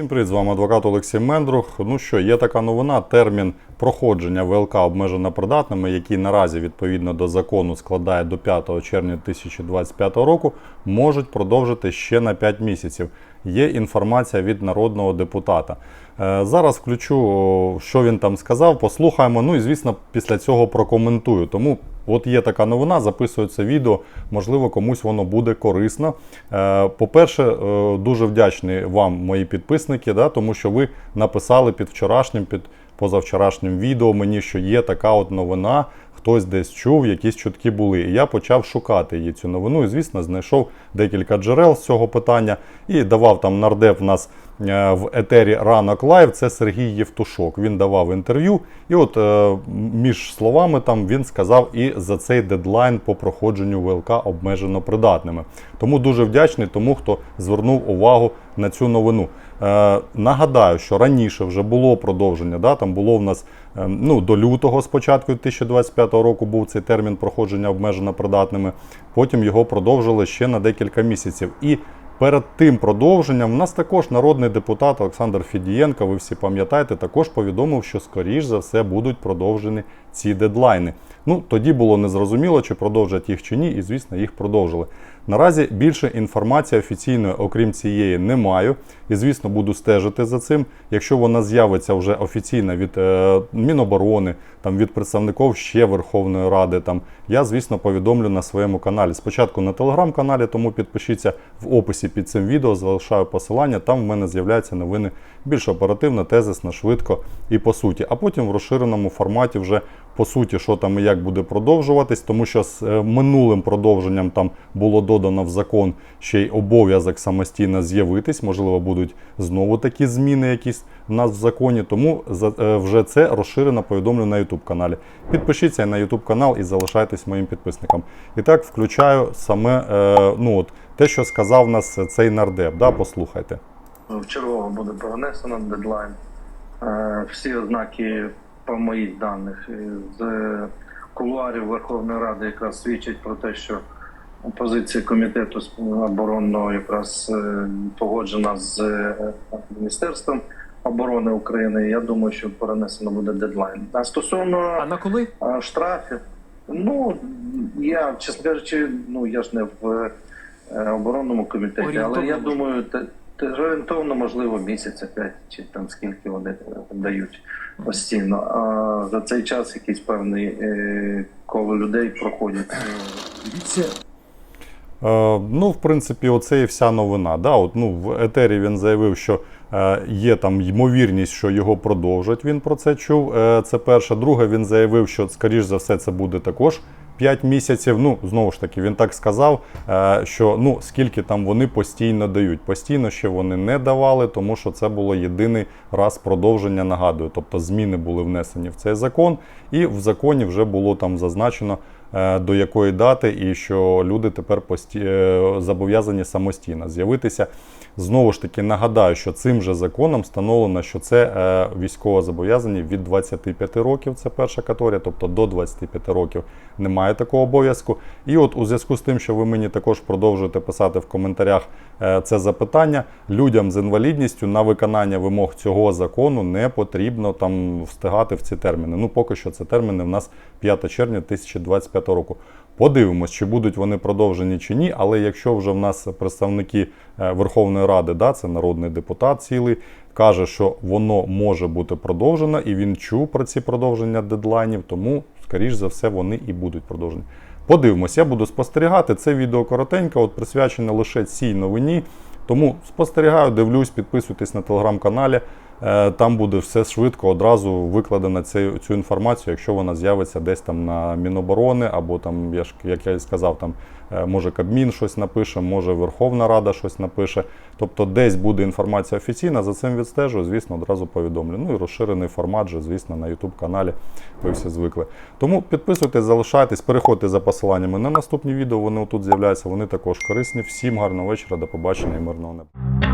Всім привіт, з вами адвокат Олексій Мендрух. Ну що, є така новина. Термін проходження ВЛК обмежено придатними, який наразі відповідно до закону складає до 5 червня 2025 року, можуть продовжити ще на 5 місяців. Є інформація від народного депутата. Е, Зараз включу, що він там сказав, послухаємо. Ну і звісно, після цього прокоментую. Тому От є така новина, записується відео, можливо, комусь воно буде корисно. Е, По-перше, е, дуже вдячний вам, мої підписники, да, тому що ви написали під вчорашнім, під позавчорашнім відео мені, що є така от новина. Хтось десь чув, якісь чутки були. І я почав шукати її цю новину. І, звісно, знайшов декілька джерел з цього питання і давав там нардеп в нас е, в етері ранок лайв. Це Сергій Євтушок. Він давав інтерв'ю, і от е, між словами там він сказав і за цей дедлайн по проходженню ВЛК обмежено придатними. Тому дуже вдячний тому, хто звернув увагу на цю новину. Е, нагадаю, що раніше вже було продовження. Да, там було в нас е, ну, до лютого спочатку 2025 року був цей термін проходження обмежено придатними. Потім його продовжили ще на декілька місяців. І перед тим продовженням в нас також народний депутат Олександр Фідієнко, ви всі пам'ятаєте, також повідомив, що скоріш за все будуть продовжені ці дедлайни. Ну тоді було незрозуміло, чи продовжать їх чи ні, і звісно, їх продовжили. Наразі більше інформації офіційної, окрім цієї, не маю. І, звісно, буду стежити за цим. Якщо вона з'явиться вже офіційно від е, Міноборони, там від представників ще Верховної Ради, там я, звісно, повідомлю на своєму каналі. Спочатку на телеграм-каналі, тому підпишіться в описі під цим відео, залишаю посилання. Там в мене з'являються новини більш оперативно, тезисно, швидко і по суті. А потім в розширеному форматі вже по суті, що там і як буде продовжуватись, тому що з е, минулим продовженням там було додано в закон ще й обов'язок самостійно з'явитись. Можливо, будуть знову такі зміни, якісь в нас в законі. Тому е, вже це розширено повідомлю на YouTube каналі. Підпишіться на YouTube канал і залишайтесь моїм підписником. І так включаю саме е, ну от те, що сказав нас цей нардеп. Да, послухайте. Вчергово буде перенесено дедлайн. Всі ознаки моїх даних е, з кулуарів Верховної Ради якраз свідчать про те, що позиція комітету оборонного якраз е, погоджена з е, Міністерством оборони України. Я думаю, що перенесено буде дедлайн. А стосовно А на коли? штрафів. Ну, я, чесно кажучи, ну я ж не в оборонному комітеті, але я думаю, те, орієнтовно, можливо, місяця п'ять чи там скільки вони дають постійно. А за цей час якийсь певний е, коло людей проходять. Дивіться, Е, ну, в принципі, оце і вся новина. Да? От, ну, в етері він заявив, що е, є там ймовірність, що його продовжать. Він про це чув. Е, це перше. Друге, він заявив, що, скоріш за все, це буде також 5 місяців. Ну, знову ж таки, він так сказав, е, що ну, скільки там вони постійно дають. Постійно ще вони не давали, тому що це було єдиний раз продовження, нагадую. Тобто зміни були внесені в цей закон, і в законі вже було там зазначено. Е, До якої дати, і що люди тепер пості... е, зобов'язані самостійно з'явитися. Знову ж таки, нагадаю, що цим же законом встановлено, що це е, військово зобов'язані від 25 років, це перша категорія, тобто до 25 років немає такого обов'язку. І от у зв'язку з тим, що ви мені також продовжуєте писати в коментарях це запитання, людям з інвалідністю на виконання вимог цього закону не потрібно там встигати в ці терміни. Ну, поки що це терміни в нас 5 червня 2025 року. Подивимось, чи будуть вони продовжені чи ні. Але якщо вже в нас представники е, Верховної Ради, да, це народний депутат цілий, каже, що воно може бути продовжено, і він чув про ці продовження дедлайнів, тому, скоріш за все, вони і будуть продовжені. Подивимось, я буду спостерігати. Це відео коротеньке, от присвячене лише цій новині. Тому спостерігаю, дивлюсь, підписуйтесь на телеграм-каналі. Е, Там буде все швидко одразу викладено цю, цю інформацію, якщо вона з'явиться десь там на Міноборони, або там, я ж як я і сказав, там е, може Кабмін щось напише, може Верховна Рада щось напише. Тобто десь буде інформація офіційна, за цим відстежую, звісно, одразу повідомлю. Ну і розширений формат же, звісно, на YouTube каналі. Ви всі звикли. Тому підписуйтесь, залишайтесь, переходьте за посиланнями на наступні відео. Вони тут з'являються, вони також корисні. Всім гарного вечора, до побачення і мирного неба.